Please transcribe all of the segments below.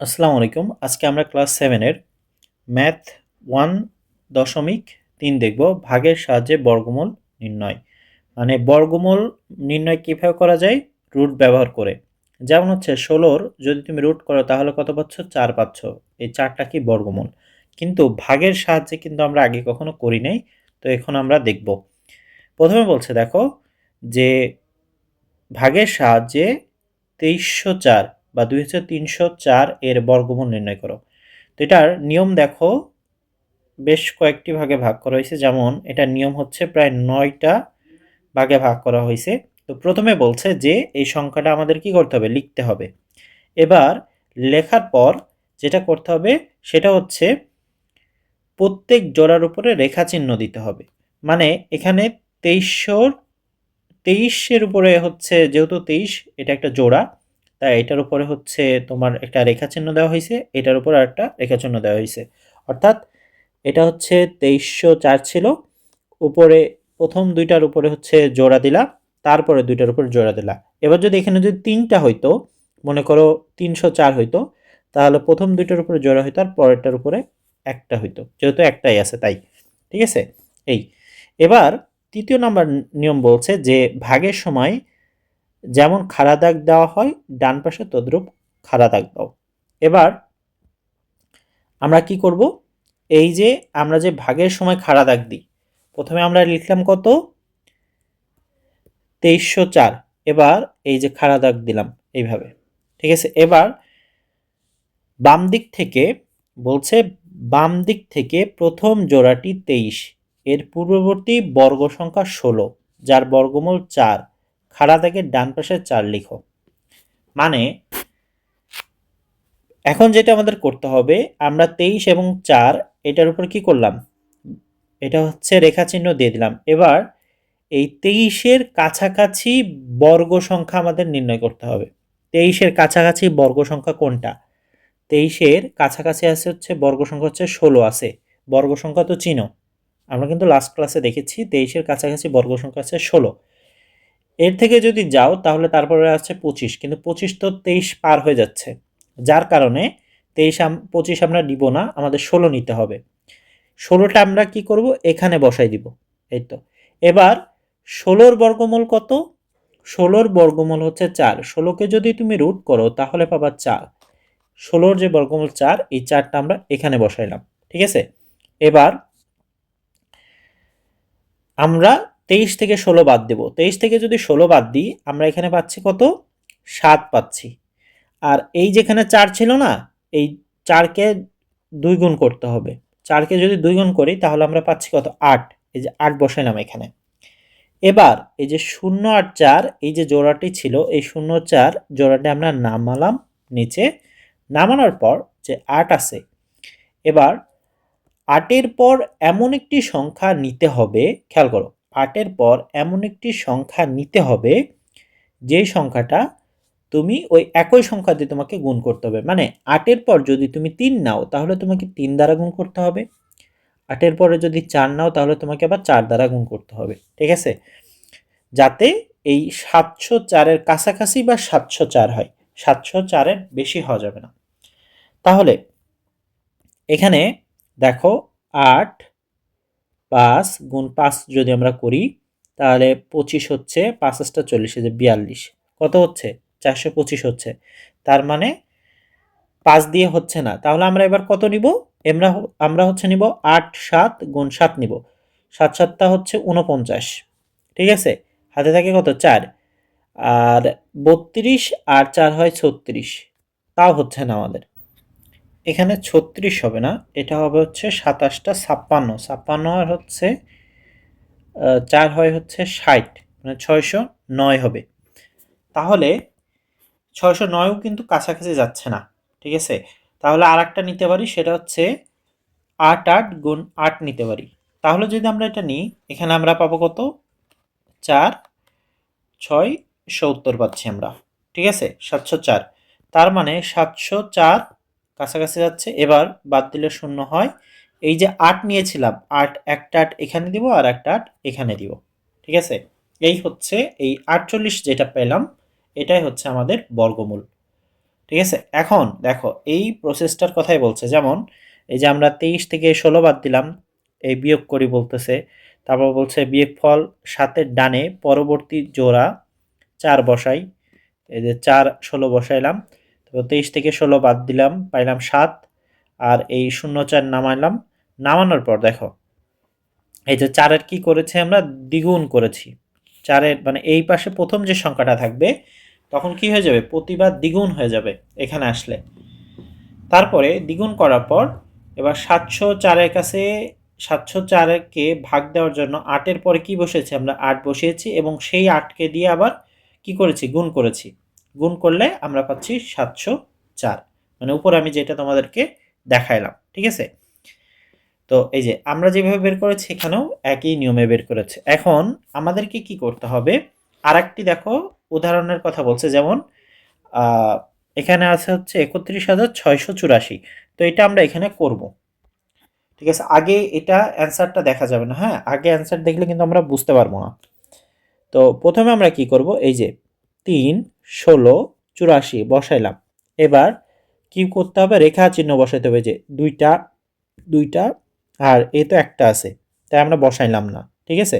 আসসালামু আলাইকুম। আজকে আমরা ক্লাস সেভেনের ম্যাথ ওয়ান দশমিক তিন দেখব। ভাগের সাহায্যে বর্গমূল নির্ণয়। মানে বর্গমূল নির্ণয় কীভাবে করা যায়? রুট ব্যবহার করে। যেমন হচ্ছে ষোলোর যদি তুমি রুট করো তাহলে কত পাচ্ছ? চার পাচ্ছ। এই চারটা কি বর্গমূল? কিন্তু ভাগের সাহায্যে কিন্তু আমরা আগে কখনো করি নাই। তো এখন আমরা দেখব। প্রথমে বলছে দেখো যে ভাগের সাহায্যে তেইশশো চার বা দুই হাজার তিনশো চার এর বর্গমূল নির্ণয় করো। তো এটার নিয়ম দেখো, বেশ কয়েকটি ভাগে ভাগ করা হয়েছে। যেমন, এটার নিয়ম হচ্ছে প্রায় নয়টা ভাগে ভাগ করা হয়েছে। তো প্রথমে বলছে যে, এই সংখ্যাটা আমাদের কি করতে হবে? লিখতে হবে। এবার লেখার পর যেটা করতে হবে, সেটা হচ্ছে প্রত্যেক জোড়ার উপরে রেখা চিহ্ন দিতে হবে। মানে এখানে তেইশশোর, তেইশের উপরে হচ্ছে, যেহেতু তেইশ, এটা একটা জোড়া। তাই এটার উপরে হচ্ছে তোমার একটা রেখা চিহ্ন দেওয়া হয়েছে, এটার উপর একটা রেখা চিহ্ন দেওয়া হয়েছে। অর্থাৎ এটা হচ্ছে তেইশশো চার ছিল, উপরে প্রথম দুইটার উপরে হচ্ছে জোড়া দিলা, তারপরে দুইটার উপর জোড়া দিলা। এবার যদি এখানে যদি তিনটা হইতো, মনে করো তিনশো চার হইতো, তাহলে প্রথম দুইটার উপরে জোড়া হইতো আর পরেরটার উপরে একটা হইতো, যেহেতু একটাই আছে তাই, ঠিক আছে? এই। এবার তৃতীয় নাম্বার নিয়ম বলছে যে ভাগের সময় যেমন খাড়া দাগ দেওয়া হয়, ডান পাশে তদ্রূপ খাড়া দাগ দাও। এবার আমরা কি করব? এই যে আমরা যে ভাগের সময় খাড়া দাগ দিই, প্রথমে আমরা লিখলাম কত? তেইশশো চার। এবার এই যে খাড়া দাগ দিলাম এইভাবে, ঠিক আছে? এবার বাম দিক থেকে বলছে, বাম দিক থেকে প্রথম জোড়াটি তেইশ, এর পূর্ববর্তী বর্গ সংখ্যা ষোলো, যার বর্গমূল চার। খাড়া দাগের ডান পাশে চার লিখো। মানে এখন যেটা আমাদের করতে হবে, আমরা তেইশ এবং চার, এটার উপর কি করলাম? এটা হচ্ছে রেখা চিহ্ন দিয়ে দিলাম। এবার এই তেইশের কাছাকাছি বর্গ সংখ্যা আমাদের নির্ণয় করতে হবে। তেইশের কাছাকাছি বর্গ সংখ্যা কোনটা? তেইশের কাছাকাছি আছে হচ্ছে, বর্গ সংখ্যা হচ্ছে ষোলো আছে। বর্গ সংখ্যা তো চিনো আমরা কিন্তু লাস্ট ক্লাসে দেখেছি, তেইশের কাছাকাছি বর্গ সংখ্যা আছে ষোলো। এর থেকে যদি যাও, তাহলে তারপরে আছে পঁচিশ, কিন্তু পঁচিশ তো তেইশ পার হয়ে যাচ্ছে। যার কারণে তেইশ পঁচিশ আমরা নিব না, আমাদের ষোলো নিতে হবে। ষোলোটা আমরা কি করব? এখানে বসাই দিব, এই তো। এবার ষোলোর বর্গমূল কত? ষোলোর বর্গমূল হচ্ছে চার। ষোলোকে যদি তুমি রুট করো, তাহলে পাবা চার। ষোলোর যে বর্গমূল চার, এই চারটা আমরা এখানে বসাইলাম, ঠিক আছে? এবার আমরা তেইশ থেকে ষোলো বাদ দেব। তেইশ থেকে যদি ষোলো বাদ দিই, আমরা এখানে পাচ্ছি কত? সাত পাচ্ছি। আর এই যেখানে চার ছিল না, এই চারকে দুই গুণ করতে হবে। চারকে যদি দুই গুণ করি, তাহলে আমরা পাচ্ছি কত? আট। এই যে আট বসাইলাম এখানে। এবার এই যে শূন্য আট চার, এই যে জোড়াটি ছিল, এই শূন্য চার জোড়াটি আমরা নামালাম নিচে। নামানোর পর যে আট আছে, এবার আটের পর এমন একটি সংখ্যা নিতে হবে, খেয়াল করো আটের পর এমন একটি সংখ্যা নিতে হবে, যেই সংখ্যাটা তুমি ওই একই সংখ্যা দিয়ে তোমাকে গুণ করতে হবে। মানে আটের পর যদি তুমি তিন নাও, তাহলে তোমাকে তিন দ্বারা গুণ করতে হবে। আটের পরে যদি চার নাও, তাহলে তোমাকে আবার চার দ্বারা গুণ করতে হবে। ঠিক আছে? যাতে এই সাতশো চারের কাছাকাছি বা সাতশো চার হয়। সাতশো চারের বেশি হওয়া যাবে না। তাহলে এখানে দেখো আট পাঁচ গুণ পাঁচ যদি আমরা করি, তাহলে পঁচিশ হচ্ছে পাঁচ আটটা চল্লিশ যে বিয়াল্লিশ। কত হচ্ছে? চারশো পঁচিশ হচ্ছে। তার মানে পাঁচ দিয়ে হচ্ছে না। তাহলে আমরা এবার কত নিব? আমরা আমরা হচ্ছে নিব আট সাত গুণ সাত নিব। সাত সাতটা হচ্ছে উনপঞ্চাশ ঠিক আছে? হাতে থাকে কত? চার। আর বত্রিশ আর চার হয় ছত্রিশ। তাও হচ্ছে না আমাদের। এখানে ছত্রিশ হবে না, এটা হবে হচ্ছে সাতাশটা ছাপ্পান্ন। ছাপ্পান্ন আর হচ্ছে চার হয় হচ্ছে ষাট মানে ছয়শো নয় হবে। তাহলে ছয়শো নয়ও কিন্তু কাছাকাছি যাচ্ছে না, ঠিক আছে? তাহলে আর একটা নিতে পারি, সেটা হচ্ছে আট আট গুণ আট নিতে পারি। তাহলে যদি আমরা এটা নিই, এখানে আমরা পাবো কত? চার, ছয়, সত্তর পাচ্ছি আমরা, ঠিক আছে? সাতশো চার। তার মানে সাতশো চার কাছাকাছি যাচ্ছে, এবার বাদ দিলে শূন্য হয়। এই যে আট নিয়েছিলাম, আট একটা আট এখানে দিব আর একটা আট এখানে দিব, ঠিক আছে? এই হচ্ছে এই আটচল্লিশ যেটা পেলাম, এটাই হচ্ছে আমাদের বর্গমূল, ঠিক আছে? এখন দেখো, এই প্রসেসটার কথাই বলছে, যেমন এই যে আমরা তেইশ থেকে ষোলো বাদ দিলাম, এই বিয়োগ করি বলতেছে, তারপর বলছে বিয়োগ ফল সাতের ডানে পরবর্তী জোড়া চার বসাই, এই যে চার ষোলো বসাইলাম তারপর তেইশ থেকে ষোলো বাদ দিলাম, পাইলাম সাত, আর এই শূন্য চার নামাইলাম। নামানোর পর দেখো, এই যে চারের কি করেছি আমরা? দ্বিগুণ করেছি। চারের মানে এই পাশে প্রথম যে সংখ্যাটা থাকবে, তখন কি হয়ে যাবে? প্রতিবার দ্বিগুণ হয়ে যাবে এখানে আসলে। তারপরে দ্বিগুণ করার পর এবার সাতশো চারের কাছে, সাতশো চারকে ভাগ দেওয়ার জন্য আটের পরে কি বসেছি? আমরা আট বসিয়েছি এবং সেই আটকে দিয়ে আবার কি করেছি? গুণ করেছি। গুণ করলে আমরা পাচ্ছি সাতশো চার। মানে উপরে আমি যেটা তোমাদেরকে দেখাইলাম, ঠিক আছে? তো এই যে আমরা যেভাবে বের করেছি এখানেও একই নিয়মে বের করেছে। এখন আমাদেরকে কি করতে হবে? আর দেখো উদাহরণের কথা বলছে, যেমন এখানে আছে হচ্ছে একত্রিশ হাজার ছয়শো চুরাশি। তো এটা আমরা এখানে করব। ঠিক আছে? আগে এটা অ্যান্সারটা দেখা যাবে না হ্যাঁ? আগে অ্যান্সার দেখলে কিন্তু আমরা বুঝতে পারব না। তো প্রথমে আমরা কি করব? এই যে তিন ষোলো, চুরাশি, বসাইলাম। এবার কি করতে হবে? রেখা চিহ্ন বসাইতে হবে যে দুইটা দুইটা, আর এ তো একটা আছে, তাই আমরা বসাইলাম না, ঠিক আছে?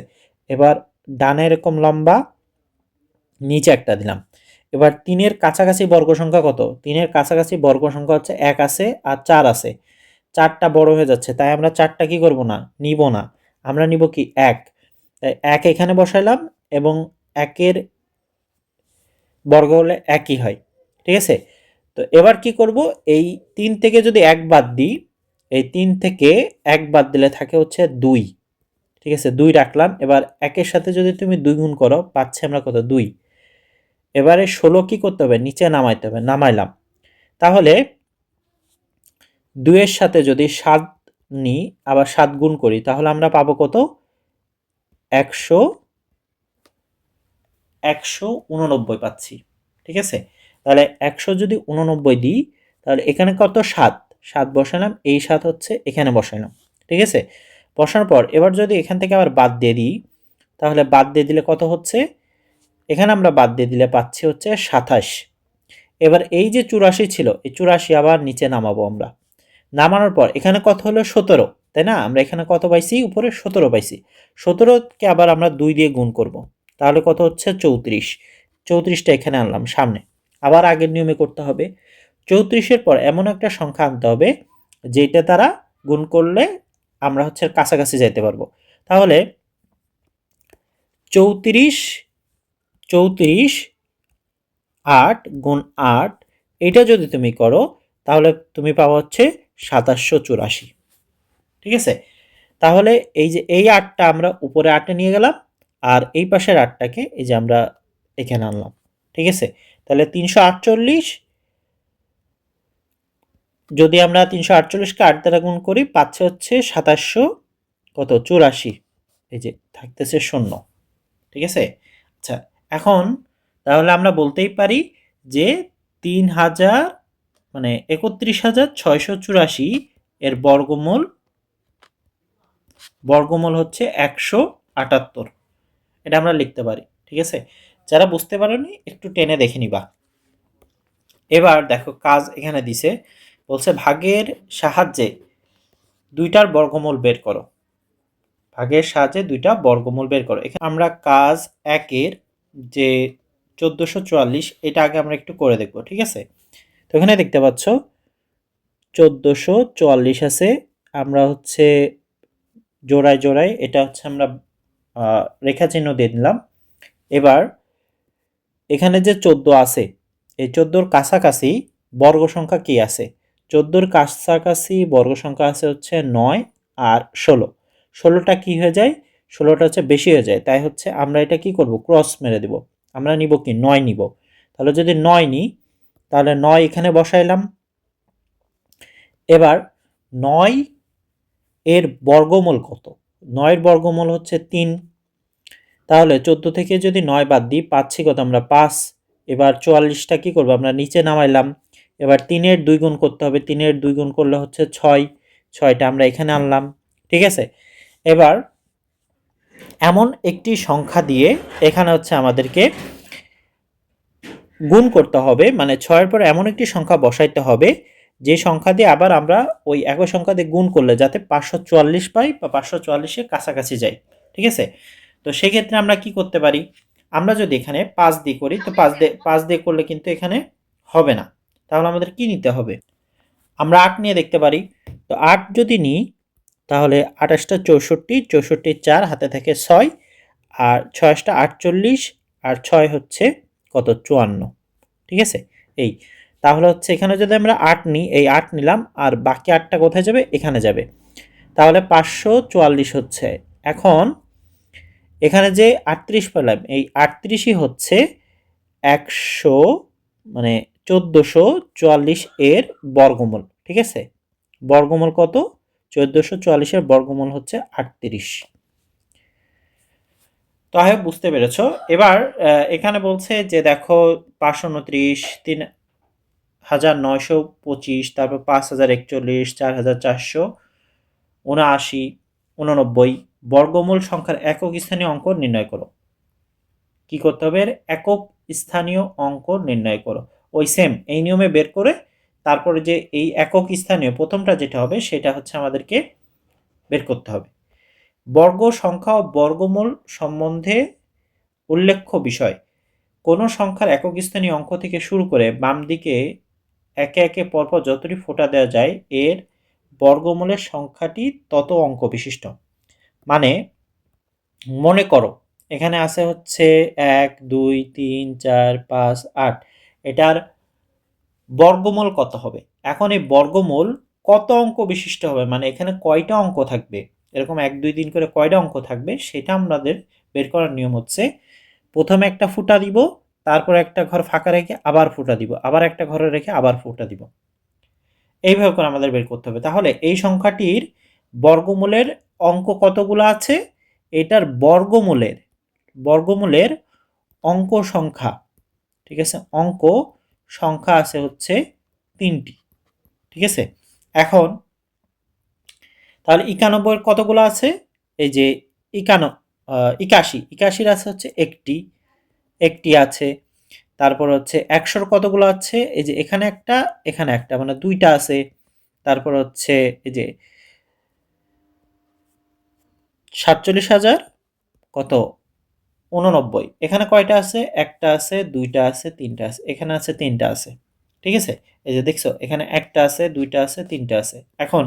এবার ডানে এরকম লম্বা, নিচে একটা দিলাম। এবার তিনের কাছাকাছি বর্গ সংখ্যা কত? তিনের কাছাকাছি বর্গ সংখ্যা হচ্ছে এক আছে আর চার আছে। চারটা বড় হয়ে যাচ্ছে, তাই আমরা চারটা কি করব না? নিব না। আমরা নিব কি? এক। তাই এক এখানে বসাইলাম এবং একের বর্গ হলে একই হয়, ঠিক আছে? তো এবার কি করব? এই তিন থেকে যদি এক বাদ দিই, এই তিন থেকে এক বাদ দিলে থাকে হচ্ছে দুই, ঠিক আছে? দুই রাখলাম, এবার একের সাথে যদি তুমি দুই গুণ করো, পাচ্ছে আমরা কত? দুই। এবারে ষোলো কি করতে হবে? নিচে নামাইতে হবে, নামাইলাম। তাহলে দুইয়ের সাথে যদি সাত নিই, আবার সাত গুণ করি, তাহলে আমরা পাবো কত? একশো একশো উননব্বই পাচ্ছি, ঠিক আছে? তাহলে একশো যদি উননব্বই দিই, তাহলে এখানে কত? সাত। সাত বসালাম, এই সাত হচ্ছে এখানে বসালাম ঠিক আছে? বসানোর পর এবার যদি এখান থেকে আবার বাদ দিয়ে দিই, তাহলে বাদ দিয়ে দিলে কত হচ্ছে? এখানে আমরা বাদ দিয়ে দিলে পাচ্ছি হচ্ছে সাতাশ। এবার এই যে চুরাশি ছিল, এই চুরাশি আবার নিচে নামাবো আমরা। নামানোর পর এখানে কত হলো? সতেরো, তাই না? আমরা এখানে কত পাইছি? উপরে সতেরো পাইছি। সতেরোকে আবার আমরা দুই দিয়ে গুণ করব। তাহলে কত হচ্ছে? চৌত্রিশ। চৌত্রিশটা এখানে আনলাম, সামনে। আবার আগের নিয়মে করতে হবে। চৌত্রিশের পর এমন একটা সংখ্যা আনতে হবে যেটা তারা গুণ করলে আমরা হচ্ছে কাছাকাছি যাইতে পারব। তাহলে চৌত্রিশ চৌত্রিশ, আট গুণ আট, এটা যদি তুমি করো, তাহলে তুমি পাবো হচ্ছে সাতাশশো চুরাশি। ঠিক আছে? তাহলে এই যে এই আটটা আমরা উপরে আটে নিয়ে গেলাম আর এই পাশের আটটাকে এই যে আমরা এখানে আনলাম, ঠিক আছে? তাহলে তিনশো আটচল্লিশ যদি আমরা তিনশো আটচল্লিশকে আট দ্বারা গুণ করি, পাচ্ছে হচ্ছে সাতাশশো কত? চুরাশি। এই যে থাকতেছে শূন্য, ঠিক আছে? আচ্ছা এখন তাহলে আমরা বলতেই পারি যে তিন হাজার মানে একত্রিশ হাজার ছয়শো চুরাশি এর বর্গমূল বর্গমূল হচ্ছে একশো আটাত্তর। এটা আমরা লিখতে পারি, ঠিক আছে? যারা বুঝতে পারেনি, একটু টেনে দেখে নিবা। এবার দেখো, কাজ এখানে দিছে, বলছে ভাগের সাহায্যে দুইটার বর্গমূল বের করো। ভাগের সাহায্যে দুইটা বর্গমূল বের করো। এখানে আমরা কাজ একের যে চোদ্দোশো চুয়াল্লিশ, এটা আগে আমরা একটু করে দেখব, ঠিক আছে? তো এখানে দেখতে পাচ্ছ, চোদ্দোশো চুয়াল্লিশ আছে, আমরা হচ্ছে জোড়ায় জোড়ায়, এটা হচ্ছে আমরা রেখা চিহ্ন দিয়ে দিলাম। এবার এখানে যে চোদ্দ আছে, এই চোদ্দোর কাছাকাছি বর্গ সংখ্যা কি আছে? চোদ্দোর কাছাকাছি বর্গ সংখ্যা আছে হচ্ছে নয় আর ষোলো। ষোলোটা কি হয়ে যায়? ষোলোটা হচ্ছে বেশি হয়ে যায়। তাই হচ্ছে আমরা এটা কি করব? ক্রস মেরে দেব। আমরা নিব কি? নয় নিব। তাহলে যদি নয় নিই, তাহলে নয় এখানে বসাইলাম। এবার নয় এর বর্গমূল কত? নয়ের বর্গমূল হচ্ছে তিন। তাহলে চোদ্দ থেকে যদি নয় বাদ দিই, পাচ্ছি কত? আমরা পাঁচ। এবার চুয়াল্লিশটা কি করব? আমরা নিচে নামাইলাম। এবার তিনের দুই গুণ করতে হবে। তিনের দুই গুণ করলে হচ্ছে ছয়। ছয়টা আমরা এখানে আনলাম। ঠিক আছে? এবার এমন একটি সংখ্যা দিয়ে এখানে হচ্ছে আমাদেরকে গুণ করতে হবে। মানে ছয়ের পর এমন একটি সংখ্যা বসাইতে হবে যে সংখ্যা দিয়ে আবার আমরা ওই একই সংখ্যা দিয়ে গুণ করলে যাতে পাঁচশো চুয়াল্লিশ পাই বা পাঁচশো চুয়াল্লিশের কাছাকাছি যাই, ঠিক আছে? তো সেক্ষেত্রে আমরা কি করতে পারি? আমরা যদি এখানে পাঁচ দিয়ে করি, তো পাঁচ দিয়ে পাঁচ দিয়ে করলে কিন্তু এখানে হবে না। তাহলে আমাদের কি নিতে হবে? আমরা আট নিয়ে দেখতে পারি। তো আট যদি নিই, তাহলে আঠাশটা চৌষট্টি চৌষট্টি চার হাতে থাকে ছয়, আর ছয়শটা আটচল্লিশ, আর ছয় হচ্ছে কত? চুয়ান্ন, ঠিক আছে? এই তাহলে হচ্ছে এখানে যদি আমরা আট নিই, এই আট নিলাম, আর বাকি আটটা কোথায় যাবে? এখানে যাবে। তাহলে পাঁচশো চুয়াল্লিশ হচ্ছে। এখন এখানে যে আটত্রিশ পেলাম, এই আটত্রিশই হচ্ছে একশো মানে চোদ্দোশো চুয়াল্লিশ এর বর্গমূল, ঠিক আছে? বর্গমূল কত? চোদ্দোশো চুয়াল্লিশের বর্গমূল হচ্ছে আটত্রিশ। তো আহ বুঝতে পেরেছ। এবার এখানে বলছে যে দেখো পাঁচশো উনত্রিশ, তিন হাজার নয়শো পঁচিশ, তারপর পাঁচ হাজার একচল্লিশ, চার হাজার চারশো, উনআশি, উননব্বই বর্গমূল সংখ্যার একক স্থানীয় অঙ্ক নির্ণয় করো। কি করতে হবে? এর একক স্থানীয় অঙ্ক নির্ণয় করো। ওই সেম এই নিয়মে বের করে তারপরে যে এই একক স্থানীয় প্রথমটা যেটা হবে, সেটা হচ্ছে আমাদেরকে বের করতে হবে। বর্গ সংখ্যা ও বর্গমূল সম্বন্ধে উল্লেখ্য বিষয়। কোনো সংখ্যার একক স্থানীয় অঙ্ক থেকে শুরু করে বাম দিকে একে একে পরপর যতটি ফোঁটা দেওয়া যায়, এর বর্গমূলের সংখ্যাটি তত অঙ্ক বিশিষ্ট। মানে মনে করো, এখানে আছে হচ্ছে এক, দুই, তিন, চার, পাঁচ, আট। এটার বর্গমূল কত হবে? এখন এই বর্গমূল কত অঙ্ক বিশিষ্ট হবে? মানে এখানে কয়টা অঙ্ক থাকবে? এরকম এক, দুই দিন করে কয়টা অঙ্ক থাকবে? সেটা আমাদের বের করার নিয়ম হচ্ছে, প্রথমে একটা ফুটা দিব তারপর একটা ঘর ফাঁকা রেখে আবার ফুটা দিব, আবার একটা ঘরে রেখে আবার ফুটা দিব। এইভাবে করে আমাদের বের করতে হবে। তাহলে এই সংখ্যাটির বর্গমূলের অঙ্ক কতগুলো আছে? এটার বর্গমূলের বর্গমূলের অঙ্ক সংখ্যা, ঠিক আছে? অঙ্ক সংখ্যা আছে হচ্ছে তিনটি, ঠিক আছে? এখন তাহলে একানব্বইয়ের কতগুলো আছে? এই যে একান একাশি, একাশির আছে হচ্ছে একটি একটি আছে। তারপর হচ্ছে একশোর কতগুলো আছে? এই যে এখানে একটা এখানে একটা মানে দুইটা আছে। তারপর হচ্ছে এই যে সাতচল্লিশ হাজার কত? উননব্বই এখানে কয়টা আছে? একটা আছে, দুইটা আছে, তিনটা আছে। এখানে আছে, তিনটা আছে। ঠিক আছে? এই যে দেখছ, এখানে একটা আছে, দুইটা আছে, তিনটা আছে। এখন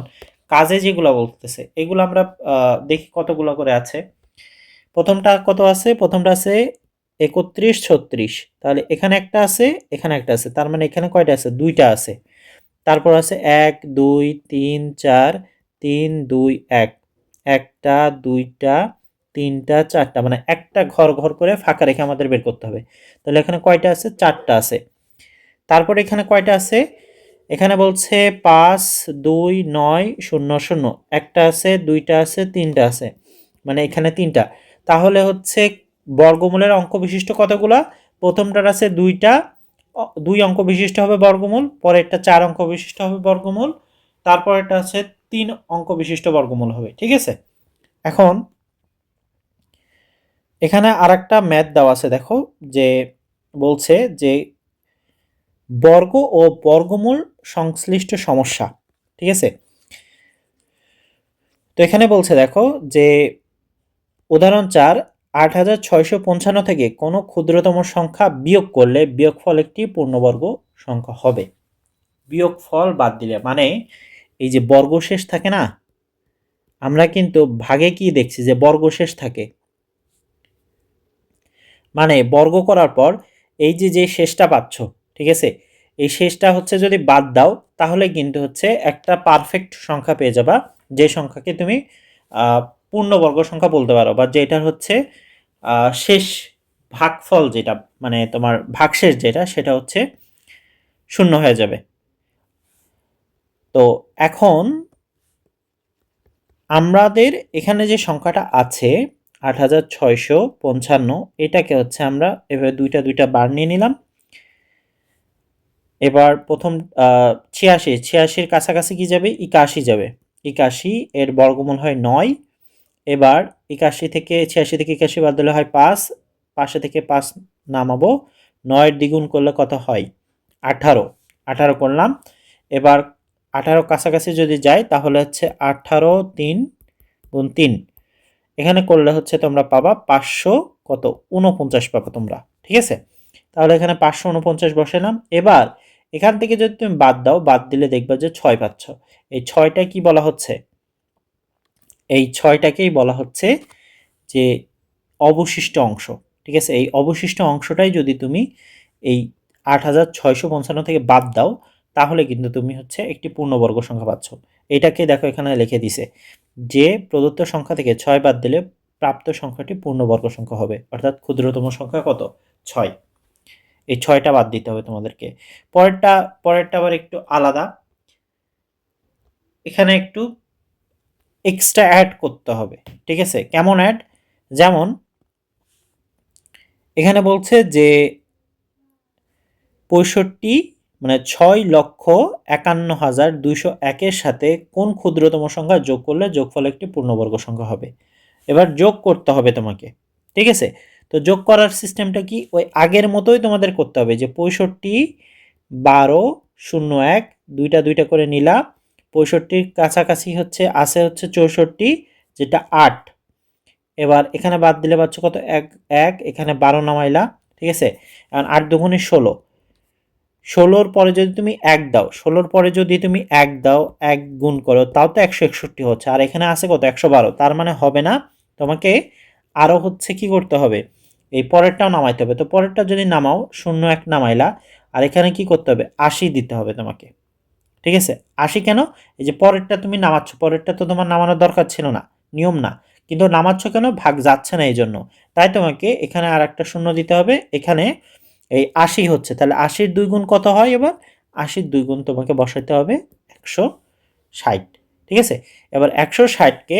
কাজে যেগুলো বলতেছে, এগুলো আমরা দেখি কতগুলো করে আছে। প্রথমটা কত আছে? প্রথমটা আছে একত্রিশ, ছত্রিশ। তাহলে এখানে একটা আছে, এখানে একটা আছে। তার মানে এখানে কয়টা আছে? দুইটা আছে। তারপর আছে এক, দুই, তিন, চার, তিন, দুই, এক। একটা, দুইটা, তিনটা, চারটা। মানে একটা ঘর ঘর করে ফাঁকা রেখে আমাদের বের করতে হবে। তাহলে এখানে কয়টা আছে? চারটা আছে। তারপর এখানে কয়টা আছে? এখানে বলছে পাঁচ, দুই, নয়, শূন্য শূন্য। একটা আছে, দুইটা আছে, তিনটা আছে। মানে এখানে তিনটা। তাহলে হচ্ছে বর্গমূলের অঙ্ক বিশিষ্ট কতগুলা? প্রথমটার আছে দুইটা দুই অঙ্ক বিশিষ্ট হবে বর্গমূল, পরেরটা চার অঙ্ক বিশিষ্ট হবে বর্গমূল, তারপরেরটা আছে তিন অঙ্ক বিশিষ্ট বর্গমূল হবে, ঠিক আছে? এখন এখানে আরেকটা ম্যাথ দেওয়া আছে, দেখো, যে বলছে যে বর্গ ও বর্গমূল সংশ্লিষ্ট সমস্যা, ঠিক আছে? তো এখানে বলছে, দেখো, যে উদাহরণ চার আট হাজার ছয়শো পঞ্চান্ন থেকে কোনো ক্ষুদ্রতম সংখ্যা বিয়োগ করলে বিয়োগফল একটি পূর্ণবর্গ সংখ্যা হবে। বিয়োগফল বাদ দিলে মানে এই যে বর্গশেষ থাকে না, আমরা কিন্তু ভাগে কি দেখছি যে বর্গশেষ থাকে। মানে বর্গ করার পর এই যে যে শেষটা পাচ্ছ, ঠিক আছে? এই শেষটা হচ্ছে যদি বাদ দাও, তাহলে কিন্তু হচ্ছে একটা পারফেক্ট সংখ্যা পেয়ে যাবা, যে সংখ্যাকে তুমি পূর্ণবর্গ সংখ্যা বলতে পারো বা যেটার হচ্ছে শেষ ভাগফল যেটা মানে তোমার ভাগশেষ যেটা, সেটা হচ্ছে শূন্য হয়ে যাবে। তো এখন আমাদের এখানে যে সংখ্যাটা আছে আট হাজার ছয়শো পঞ্চান্ন, এটাকে হচ্ছে আমরা এভাবে দুইটা দুইটা বার নিয়ে নিলাম। এবার প্রথম ছিয়াশি, ছিয়াশির কাছাকাছি কি যাবে? একাশি যাবে। একাশি এর বর্গমূল হয় নয় এবার একাশি থেকে ছিয়াশি থেকে একাশি বাদ দিলে হয় পাঁচ পাশে থেকে পাঁচ নামাবো। নয়ের দ্বিগুণ করলে কত হয়? আঠারো। আঠারো করলাম। এবার আঠারো কাছাকাছি যদি যায় তাহলে হচ্ছে আঠারো তিন গুণ তিন। এখানে করলে হচ্ছে তোমরা পাবা পাঁচশো কত? উনপঞ্চাশ পাবা তোমরা। ঠিক আছে? তাহলে এখানে পাঁচশো উনপঞ্চাশ বসালাম এবার এখান থেকে যদি তুমি বাদ দাও, বাদ দিলে দেখবা যে ছয় পাচ্ছ। এই ছয়টা কি বলা হচ্ছে? এই ছয়টাকেই বলা হচ্ছে যে অবশিষ্ট অংশ, ঠিক আছে? এই অবশিষ্ট অংশটাই যদি তুমি এই আট হাজার ছয়শো পঞ্চান্ন থেকে বাদ দাও, তাহলে কিন্তু তুমি হচ্ছে একটি পূর্ণবর্গ সংখ্যা পাচ্ছ। এটাকে দেখো এখানে লিখে দিছে, যে প্রদত্ত সংখ্যা থেকে ছয় বাদ দিলে প্রাপ্ত সংখ্যাটি পূর্ণবর্গ সংখ্যা হবে, অর্থাৎ ক্ষুদ্রতম সংখ্যা কত? ছয়। এই ছয়টা বাদ দিতে হবে তোমাদেরকে। পরেরটা পরেরটা আবার একটু আলাদা। এখানে একটু এক্সট্রা অ্যাড করতে হবে, ঠিক আছে? কেমন অ্যাড যেমন, এখানে বলছে যে পঁয়ষট্টি মানে ছয় লক্ষ একান্ন হাজার দুইশো একের সাথে কোন ক্ষুদ্রতম সংখ্যা যোগ করলে যোগফল একটি পূর্ণবর্গ সংখ্যা হবে? এবার যোগ করতে হবে তোমাকে, ঠিক আছে? তো যোগ করার সিস্টেমটা কি? ওই আগের মতোই তোমাদের করতে হবে যে পঁয়ষট্টি বারো শূন্য এক, দুইটা দুইটা করে নিলা পঁয়ষট্টির কাছাকাছি হচ্ছে আসে হচ্ছে চৌষট্টি, যেটা আট। এবার এখানে বাদ দিলে পাচ্ছ কত? এক এক, এখানে বারো নামাইলা, ঠিক আছে? এখন আট দুগুণে ষোলো। ষোলোর পরে যদি তুমি এক দাও, ষোলোর পরে যদি তুমি এক দাও, এক গুণ করো, তাও তো একশো একষট্টি হচ্ছে। আর এখানে আছে কত? একশো বারো। তার মানে হবে না, তোমাকে আরও হচ্ছে কি করতে হবে? এই পরেরটাও নামাইতে হবে। তো পরেরটা যদি নামাও, শূন্য এক নামাইলা, আর এখানে কি করতে হবে? আশি দিতে হবে তোমাকে। ঠিক আছে? আশি কেন? এই যে পরেরটা তুমি নামাচ্ছ, পরেরটা তো তোমার নামানোর দরকার ছিল না, নিয়ম না। কিন্তু নামাচ্ছ কেন? ভাগ যাচ্ছে না এই জন্য তাই তোমাকে এখানে আর একটা শূন্য দিতে হবে। এখানে এই আশি হচ্ছে। তাহলে আশির দুই গুণ কত হয় এবার? আশির দুই গুণ তোমাকে বসাতে হবে একশো ষাট। ঠিক আছে? এবার একশো ষাটকে,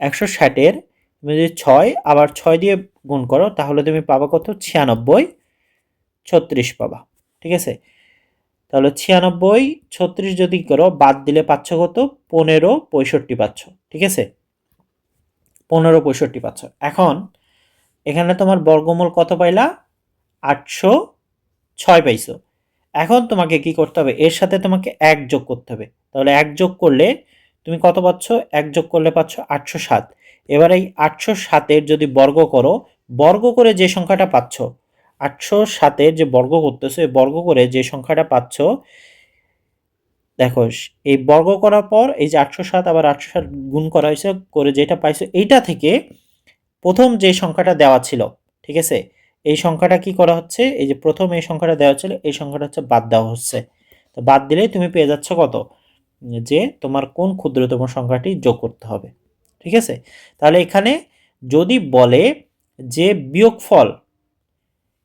একশো ষাটের তুমি যদি ছয়, আবার ছয় দিয়ে গুণ করো, তাহলে তুমি পাবা কত? ছিয়ানব্বই, ছত্রিশ পাবা। ঠিক আছে? তাহলে ছিয়ানব্বই, ছত্রিশ যদি করো, বাদ দিলে পাচ্ছ কত? পনেরো, পঁয়ষট্টি পাচ্ছ, ঠিক আছে? পনেরো, পঁয়ষট্টি পাচ্ছ। এখন এখানে তোমার বর্গমূল কত পাইলা? আটশো ছয় পাইছো। এখন তোমাকে কি করতে হবে? এর সাথে তোমাকে এক যোগ করতে হবে। তাহলে এক যোগ করলে তুমি কত পাচ্ছ? এক যোগ করলে পাচ্ছ আটশো সাত। এবার এই আটশো সাতের যদি বর্গ করো, বর্গ করে যে সংখ্যাটা পাচ্ছ আটশো সাতের যে বর্গ করতেছো, এই বর্গ করে যে সংখ্যাটা পাচ্ছ, দেখো, এই বর্গ করার পর এই যে আটশো সাত আবার আটশো সাত গুণ করা হয়েছে, করে যেটা পাইছো, এইটা থেকে প্রথম যে সংখ্যাটা দেওয়া ছিল, ঠিক আছে? এই সংখ্যাটা কি করা হচ্ছে? এই যে প্রথম এই সংখ্যাটা দেওয়া ছিল, এই সংখ্যাটা হচ্ছে বাদ দেওয়া হচ্ছে। তো বাদ দিলেই তুমি পেয়ে যাচ্ছ কত? যে তোমার কোন ক্ষুদ্রতম সংখ্যাটি যোগ করতে হবে, ঠিক আছে? তাহলে এখানে যদি বলে যে বিয়োগফল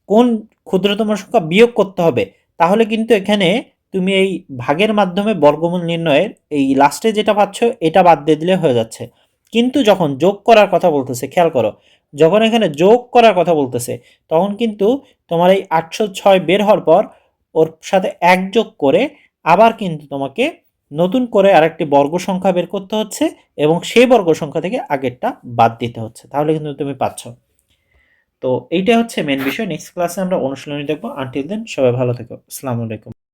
কোন ক্ষুদ্রতম সংখ্যা বিয়োগ করতে হবে, তাহলে কিন্তু এখানে তুমি এই ভাগের মাধ্যমে বর্গমূল নির্ণয়ের এই লাস্টে যেটা পাচ্ছ, এটা বাদ দিয়ে দিলে হয়ে যাচ্ছে। কিন্তু যখন যোগ করার কথা বলতেছে, খেয়াল করো, যখন এখানে যোগ করার কথা বলতেছে, তখন কিন্তু তোমার এই আটশো ছয় বের হওয়ার পর ওর সাথে এক যোগ করে আবার কিন্তু তোমাকে নতুন করে আরেকটি বর্গ সংখ্যা বের করতে হচ্ছে এবং সেই বর্গ সংখ্যা থেকে আগেরটা বাদ দিতে হচ্ছে। তাহলে কিন্তু তুমি পাচ্ছ। তো এইটা হচ্ছে মেন বিষয়। নেক্সট ক্লাসে আমরা অনুশীলনী দেখব। আনটিল দেন সবাই ভালো থেকো। আসসালামু আলাইকুম।